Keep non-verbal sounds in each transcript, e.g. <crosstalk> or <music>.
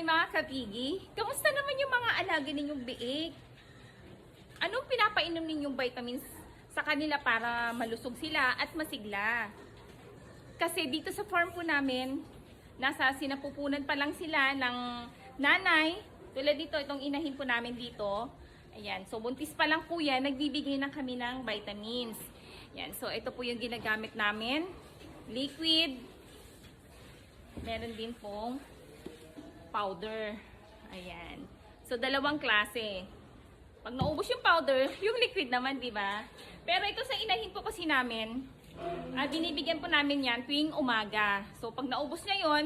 Hi mga kapigi! Kamusta naman yung mga alaga ninyong biik? Anong pinapainom ninyong vitamins sa kanila para malusog sila at masigla? Kasi dito sa farm po namin, nasa sinapupunan pa lang sila ng nanay. Tulad dito, itong inahin po namin dito. Ayan, so buntis pa lang po yan, nagbibigay na kami ng vitamins. Ayan, so ito po yung ginagamit namin. Liquid. Meron din pong powder. Ayan. So, dalawang klase. Pag naubos yung powder, <laughs> yung liquid naman, di ba? Pero ito sa inahin po kasi namin, ah, binibigyan po namin yan tuwing umaga. So, pag naubos na yon,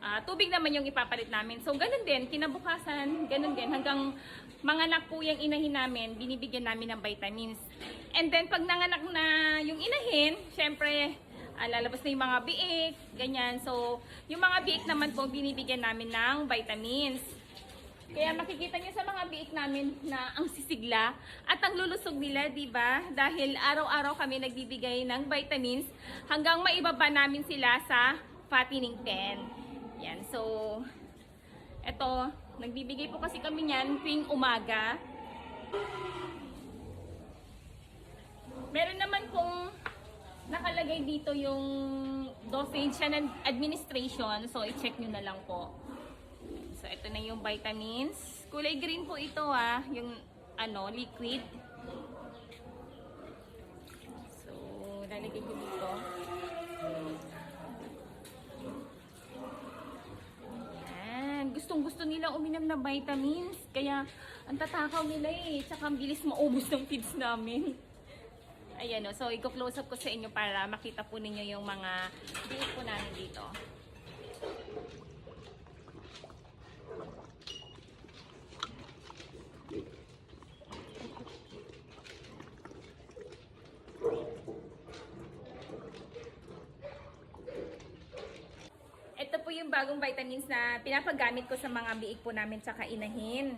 ah, tubig naman yung ipapalit namin. So, ganun din, kinabukasan, ganun din. Hanggang manganak po yung inahin namin, binibigyan namin ng vitamins. And then, pag nanganak na yung inahin, syempre, ah, lalabas na yung mga biik, ganyan. So, yung mga biik naman po, binibigyan namin ng vitamins. Kaya makikita nyo sa mga biik namin na ang sisigla at ang lulusog nila, di ba? Dahil araw-araw kami nagbibigay ng vitamins hanggang maibaba namin sila sa fattening pen. Yan, so, eto, nagbibigay po kasi kami niyan tuwing umaga. Meron naman pong nakalagay dito yung dosage and administration. So, i-check nyo na lang po. So, ito na yung vitamins. Kulay green po ito ah. Yung ano, liquid. So, lalagay ko dito. Gustong gusto nilang uminom ng vitamins. Kaya, ang tatakaw nila eh. Tsaka ang bilis maubos ng feeds namin. Ayan o. So, i-close up ko sa inyo para makita po ninyo yung mga bilik po namin dito. Ito po yung bagong vitamins na pinapagamit ko sa mga biik po namin tsaka inahin.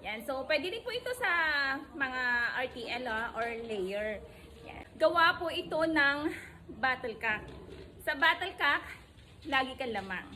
Yan. So, pwede rin po ito sa mga RTL ah, or layer. Gawa po ito ng battlecock. Sa battlecock, lagi kang lamang.